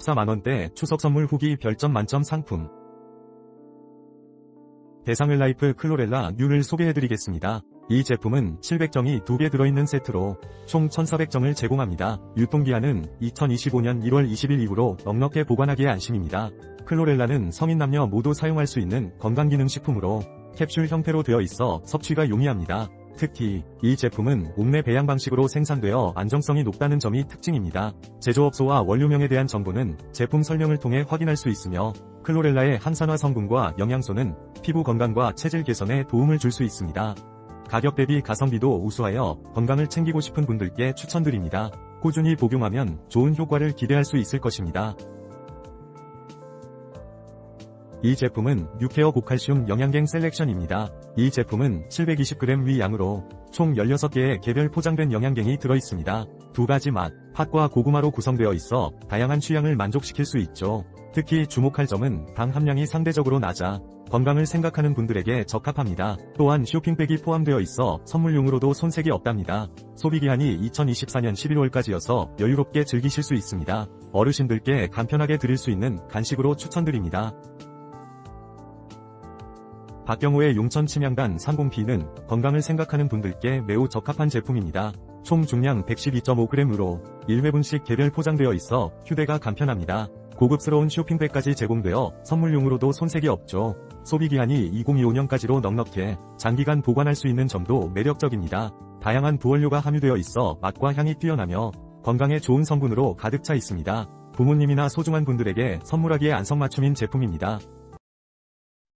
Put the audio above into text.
14만원대 추석 선물 후기 별점 만점 상품. 대상을 라이프 클로렐라 뉴를 소개해드리겠습니다. 이 제품은 700정이 2개 들어있는 세트로 총 1400정을 제공합니다. 유통기한은 2025년 1월 20일 이후로 넉넉히 보관하기에 안심입니다. 클로렐라는 성인 남녀 모두 사용할 수 있는 건강기능식품으로 캡슐 형태로 되어 있어 섭취가 용이합니다. 특히 이 제품은 옥내 배양 방식으로 생산되어 안정성이 높다는 점이 특징입니다. 제조업소와 원료명에 대한 정보는 제품 설명을 통해 확인할 수 있으며 클로렐라의 항산화 성분과 영양소는 피부 건강과 체질 개선에 도움을 줄 수 있습니다. 가격 대비 가성비도 우수하여 건강을 챙기고 싶은 분들께 추천드립니다. 꾸준히 복용하면 좋은 효과를 기대할 수 있을 것입니다. 이 제품은 뉴케어 고칼슘 영양갱 셀렉션입니다. 이 제품은 720g 위 양으로 총 16개의 개별 포장된 영양갱이 들어있습니다. 두 가지 맛, 팥과 고구마로 구성되어 있어 다양한 취향을 만족시킬 수 있죠. 특히 주목할 점은 당 함량이 상대적으로 낮아 건강을 생각하는 분들에게 적합합니다. 또한 쇼핑백이 포함되어 있어 선물용으로도 손색이 없답니다. 소비기한이 2024년 11월까지여서 여유롭게 즐기실 수 있습니다. 어르신들께 간편하게 드릴 수 있는 간식으로 추천드립니다. 박경호의 용천 침향단 30P는 건강을 생각하는 분들께 매우 적합한 제품입니다. 총 중량 112.5g으로 1회분씩 개별 포장되어 있어 휴대가 간편합니다. 고급스러운 쇼핑백까지 제공되어 선물용으로도 손색이 없죠. 소비기한이 2025년까지로 넉넉해 장기간 보관할 수 있는 점도 매력적입니다. 다양한 부원료가 함유되어 있어 맛과 향이 뛰어나며 건강에 좋은 성분으로 가득 차 있습니다. 부모님이나 소중한 분들에게 선물하기에 안성맞춤인 제품입니다.